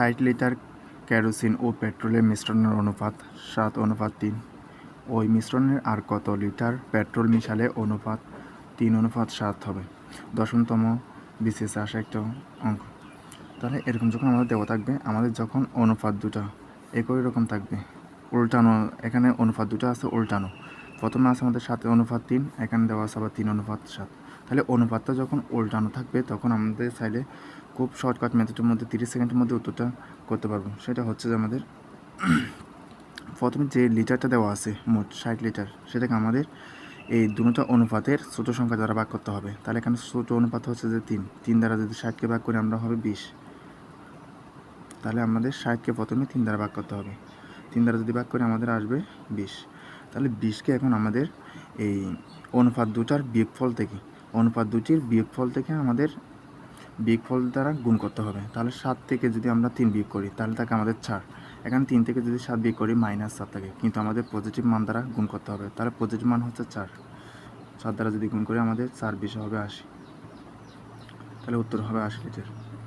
ষাট litre kerosene ও পেট্রোলের মিশ্রণের অনুপাত সাত, অনুপাত তিন। ওই মিশ্রণের আর কত লিটার পেট্রোল মিশালে অনুপাত তিন, অনুপাত সাত হবে? দশমতম বিশেষ আসা একটা অঙ্ক। তাহলে এরকম যখন আমাদের দেওয়া থাকবে, আমাদের যখন অনুপাত দুটো একই রকম থাকবে, উল্টানো, এখানে অনুপাত দুটো আছে, উল্টানো। প্রথমে আছে আমাদের সাথে অনুপাত তিন, এখানে দেওয়া আছে আবার তিন, অনুপাত সাত। তাহলে অনুপাতটা যখন উল্টানো থাকবে, তখন আমাদের চাইলে খুব শর্টকাট মেথডের মধ্যে তিরিশ সেকেন্ডের মধ্যে উত্তরটা করতে পারব। সেটা হচ্ছে যে আমাদের প্রথমে যে লিটারটা দেওয়া আছে, মোট ষাট লিটার, সেটাকে আমাদের এই দুটো অনুপাতের ছোটো সংখ্যা দ্বারা ভাগ করতে হবে। তাহলে এখানে ছোটো অনুপাত হচ্ছে যে তিন। তিন দ্বারা যদি ষাটকে ভাগ করি, আমরা হবে বিশ। তাহলে আমাদের ষাটকে প্রথমে তিন দ্বারা ভাগ করতে হবে। তিন দ্বারা যদি ভাগ করি, আমাদের আসবে বিশ। তাহলে বিশকে এখন আমাদের এই অনুপাত দুটার বিয়োগফল থেকে অনুপাত দুটির বিয়োগফল থেকে আমাদের বিয়োগফল দ্বারা গুণ করতে হবে। তাহলে সাত থেকে যদি আমরা তিন বিয়োগ করি, তাহলে তাকে আমাদের চার। এখানে তিন থেকে যদি সাত বিয়োগ করি মাইনাস সাত থাকে। কিন্তু আমাদের পজিটিভ মান দ্বারা গুণ করতে হবে। তাহলে পজিটিভ মান হচ্ছে চার। সাত দ্বারা যদি গুণ করি, আমাদের চার বিশ হবে আশি। তাহলে উত্তর হবে আশি লিটার।